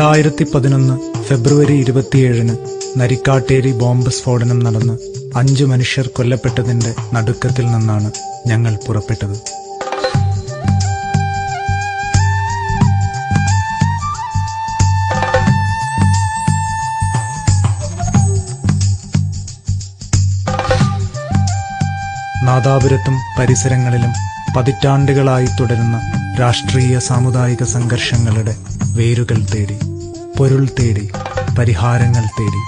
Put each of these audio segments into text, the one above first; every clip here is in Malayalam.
രണ്ടായിരത്തി പതിനൊന്ന് ഫെബ്രുവരി ഇരുപത്തിയേഴിന് നരിക്കാട്ടേരി ബോംബ് സ്ഫോടനം നടന്ന് അഞ്ചു മനുഷ്യർ കൊല്ലപ്പെട്ടതിന്റെ നടുക്കത്തിൽ നിന്നാണ് ഞങ്ങൾ പുറപ്പെട്ടത്. നാദാപുരത്തും പരിസരങ്ങളിലും പതിറ്റാണ്ടുകളായി തുടരുന്ന രാഷ്ട്രീയ സാമുദായിക സംഘർഷങ്ങളുടെ വേരുകൾ തേടി. പൊരുൾ തേടി പരിഹാരങ്ങൾ തേടി.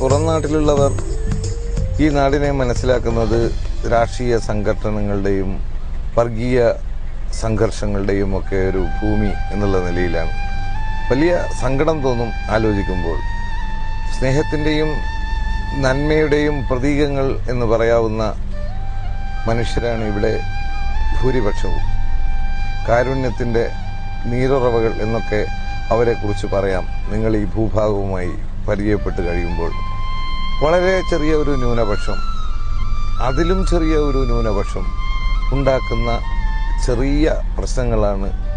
പുറം നാട്ടിലുള്ളവർ ഈ നാടിനെ മനസ്സിലാക്കുന്നത് രാഷ്ട്രീയ സംഘടനകളുടെയും വർഗീയ സംഘർഷങ്ങളുടെയും ഒക്കെ ഒരു ഭൂമി എന്നുള്ള നിലയിലാണ്. വലിയ സങ്കടം തോന്നും ആലോചിക്കുമ്പോൾ. സ്നേഹത്തിന്റെയും നന്മയുടെയും പ്രതീകങ്ങൾ എന്ന് പറയാവുന്ന മനുഷ്യരാണ് ഇവിടെ ഭൂരിപക്ഷവും. കാരുണ്യത്തിന്റെ നീരുറവകൾ എന്നൊക്കെ അവരെക്കുറിച്ച് പറയാം. നിങ്ങൾ ഈ ഭൂഭാഗവുമായി പരിചയപ്പെട്ട് കഴിയുമ്പോൾ. വളരെ ചെറിയ ഒരു ന്യൂനപക്ഷം. അതിലും ചെറിയ ഒരു ന്യൂനപക്ഷം ഉണ്ടാക്കുന്ന ചെറിയ പ്രശ്നങ്ങളാണ്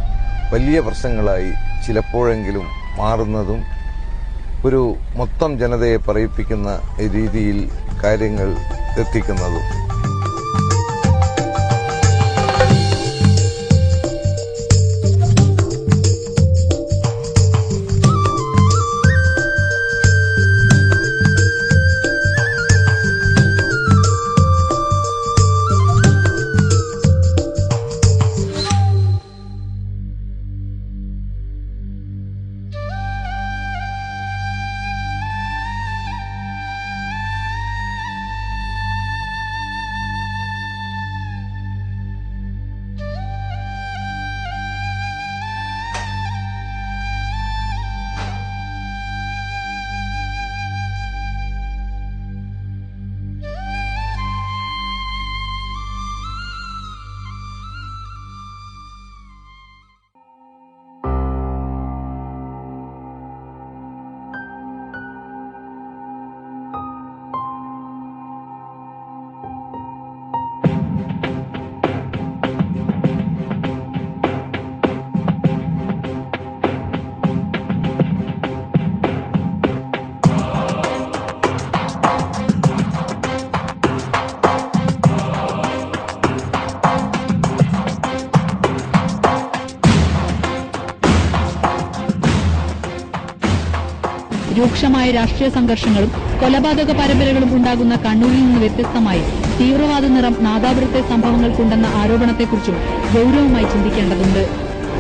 വലിയ പ്രശ്നങ്ങളായി ചിലപ്പോഴെങ്കിലും മാറുന്നതും ഒരു മൊത്തം ജനതയെ പറയിപ്പിക്കുന്ന രീതിയിൽ കാര്യങ്ങൾ എത്തിക്കുന്നതും. രൂക്ഷമായ രാഷ്ട്രീയ സംഘർഷങ്ങളും കൊലപാതക പരമ്പരകളും ഉണ്ടാകുന്ന കണ്ണൂരിൽ നിന്ന് വ്യത്യസ്തമായി തീവ്രവാദ നിറം നാദാപുരത്തെ സംഭവങ്ങൾക്കുണ്ടെന്ന ആരോപണത്തെക്കുറിച്ചും ഗൌരവമായി ചിന്തിക്കേണ്ടതുണ്ട്.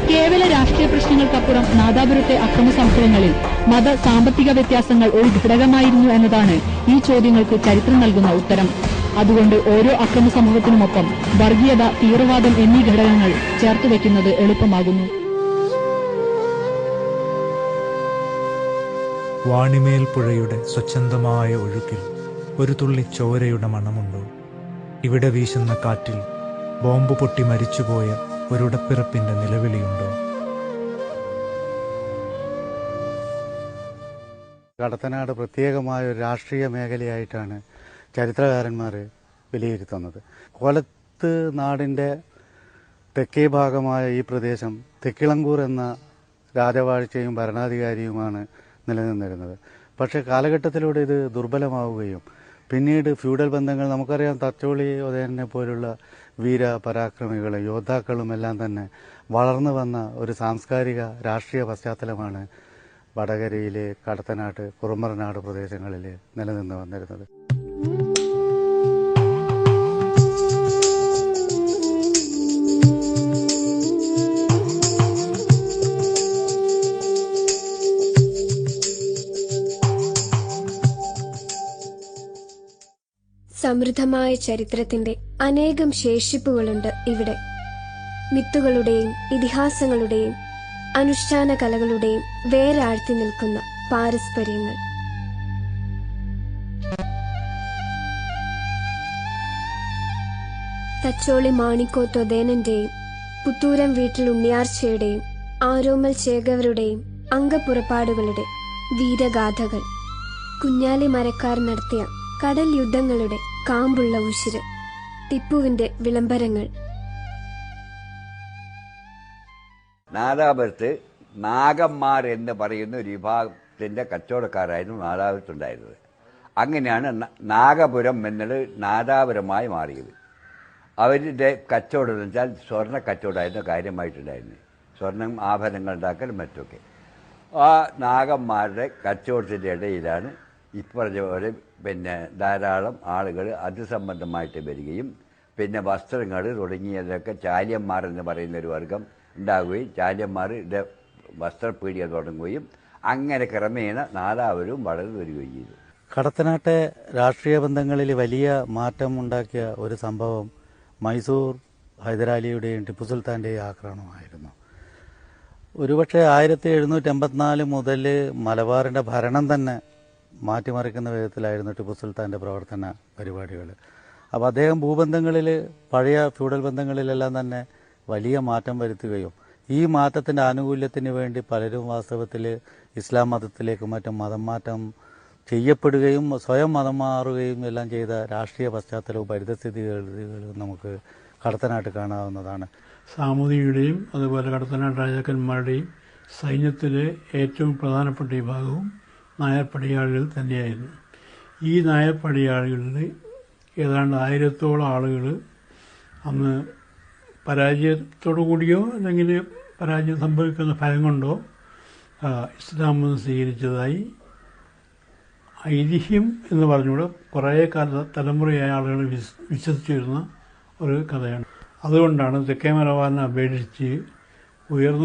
കേവല രാഷ്ട്രീയ പ്രശ്നങ്ങൾക്കപ്പുറം നാദാപുരത്തെ അക്രമ സംഭവങ്ങളിൽ മത സാമ്പത്തിക വ്യത്യാസങ്ങൾ ഒരു ഘടകമായിരുന്നു എന്നതാണ് ഈ ചോദ്യങ്ങൾക്ക് ചരിത്രം നൽകുന്ന ഉത്തരം. അതുകൊണ്ട് ഓരോ അക്രമ സംഭവത്തിനുമൊപ്പം വർഗീയത തീവ്രവാദം എന്നീ ഘടകങ്ങൾ ചേർത്തുവെക്കുന്നത് എളുപ്പമാകുന്നു. വാണിമേൽ പുഴയുടെ സ്വച്ഛന്തമായ ഒഴുക്കിൽ ഒരു തുള്ളി ചോരയുടെ മണമുണ്ടോ? ഇവിടെ വീശുന്ന കാറ്റിൽ ബോംബ് പൊട്ടി മരിച്ചുപോയ ഒരുടപ്പിറപ്പിന്റെ നിലവിളിയുണ്ടോ? കടത്തനാട് പ്രത്യേകമായ ഒരു രാഷ്ട്രീയ മേഖലയായിട്ടാണ് ചരിത്രകാരന്മാർ വിലയിരുത്തുന്നത്. കൊലത്ത് നാടിന്റെ തെക്കേ ഭാഗമായ ഈ പ്രദേശം തെക്കിളങ്കൂർ എന്ന രാജവാഴ്ചയും ഭരണാധികാരിയുമാണ് നിലനിന്നിരുന്നത്. പക്ഷേ കാലഘട്ടത്തിലൂടെ ഇത് ദുർബലമാവുകയും പിന്നീട് ഫ്യൂഡൽ ബന്ധങ്ങൾ നമുക്കറിയാം തച്ചോളി ഉദയനെ പോലുള്ള വീര പരാക്രമികളും യോദ്ധാക്കളും എല്ലാം തന്നെ വളർന്നു വന്ന ഒരു സാംസ്കാരിക രാഷ്ട്രീയ പശ്ചാത്തലമാണ് വടകരയിലെ കടത്തനാട് കുറുമ്പറനാട് പ്രദേശങ്ങളിൽ നിലനിന്ന് വന്നിരുന്നത്. സമൃദ്ധമായ ചരിത്രത്തിന്റെ അനേകം ശേഷിപ്പുകളുണ്ട് ഇവിടെ. മിത്തുകളുടെയും ഇതിഹാസങ്ങളുടെയും അനുഷ്ഠാന കലകളുടെയും വേരാഴ്ത്തി നിൽക്കുന്ന പാരസ്പര്യങ്ങൾ. തച്ചോളി മാണിക്കോത്തോദേനന്റെയും പുത്തൂരം വീട്ടിൽ ഉണ്ണിയാർച്ചയുടെയും ആരോമൽ ചേകവരുടെയും അംഗപ്പുറപ്പാടുകളുടെ വീരഗാഥകൾ. കുഞ്ഞാലി മരക്കാർ നടത്തിയ കടൽ യുദ്ധങ്ങളുടെ കാമ്പുള്ള ഉശിര് ടിപ്പുവിന്റെ വിളംബരങ്ങൾ. നാദാപുരത്ത് നാഗന്മാർ എന്ന് പറയുന്ന ഒരു വിഭാഗത്തിന്റെ കച്ചവടക്കാരായിരുന്നു നാദാപുരത്തുണ്ടായിരുന്നത് അങ്ങനെയാണ് നാഗപുരം എന്നത് നാദാപുരമായി മാറിയത്. അവരുടെ കച്ചവടം എന്ന് വെച്ചാൽ സ്വർണ കച്ചവടമായിരുന്നു കാര്യമായിട്ടുണ്ടായിരുന്നത്. സ്വർണം ആഭരണങ്ങൾ ഉണ്ടാക്കലും മറ്റൊക്കെ ആ നാഗന്മാരുടെ കച്ചവടത്തിന്റെ ഇടയിലാണ് ഇപ്പറഞ്ഞ പോലെ പിന്നെ ധാരാളം ആളുകൾ അത് സംബന്ധമായിട്ട് വരികയും പിന്നെ വസ്ത്രങ്ങൾ തുടങ്ങിയതൊക്കെ ചാലിയന്മാർ എന്ന് പറയുന്ന ഒരു വർഗം ഉണ്ടാവുകയും ചാലിയന്മാരുടെ വസ്ത്രപീഡിയ തുടങ്ങുകയും അങ്ങനെ ക്രമേണ നാലാവരും വളർന്നു വരികയും ചെയ്തു. കടത്തനാട്ടെ രാഷ്ട്രീയ ബന്ധങ്ങളിൽ വലിയ മാറ്റം ഉണ്ടാക്കിയ ഒരു സംഭവം മൈസൂർ ഹൈദരാലിയുടെയും ടിപ്പു സുൽത്താന്റെയും ആക്രമണമായിരുന്നു. ഒരുപക്ഷെ ആയിരത്തി എഴുന്നൂറ്റി എൺപത്തിനാല് മുതൽ മലബാറിന്റെ ഭരണം തന്നെ മാറ്റിമറിക്കുന്ന വിധത്തിലായിരുന്നു ടിപ്പു സുൽത്താന്റെ പ്രവർത്തന പരിപാടികൾ. അപ്പോൾ അദ്ദേഹം ഭൂബന്ധങ്ങളിൽ പഴയ ഫ്യൂഡൽ ബന്ധങ്ങളിലെല്ലാം തന്നെ വലിയ മാറ്റം വരുത്തുകയും ഈ മാറ്റത്തിന്റെ ആനുകൂല്യത്തിന് വേണ്ടി പലരും വാസ്തവത്തിൽ ഇസ്ലാം മതത്തിലേക്ക് മറ്റും മതം മാറ്റം ചെയ്യപ്പെടുകയും സ്വയം മതം മാറുകയും എല്ലാം ചെയ്ത രാഷ്ട്രീയ പശ്ചാത്തലവും പരിതസ്ഥിതികളും നമുക്ക് കടത്തനായിട്ട് കാണാവുന്നതാണ്. സാമൂതിയുടെയും അതുപോലെ കടത്തനാട് രാജാക്കന്മാരുടെയും സൈന്യത്തിലെ ഏറ്റവും പ്രധാനപ്പെട്ട വിഭാഗവും നായർ പടയാളികൾ തന്നെയായിരുന്നു. ഈ നായർ പടയാളികളിൽ ഏതാണ്ട് ആയിരത്തോളം ആളുകൾ അന്ന് പരാജയത്തോടു കൂടിയോ അല്ലെങ്കിൽ പരാജയം സംഭവിക്കുന്ന ഫലം കൊണ്ടോ ഇസ്ലാം മതം സ്വീകരിച്ചതായി ഐതിഹ്യം എന്ന് പറഞ്ഞുകൂടെ കുറേ കാല തലമുറയായ ആളുകൾ വിശ് വിശ്വസിച്ചിരുന്ന ഒരു കഥയാണ്. അതുകൊണ്ടാണ് തെക്കേ മലബാറിനെ അപേക്ഷിച്ച് ഉയർന്നു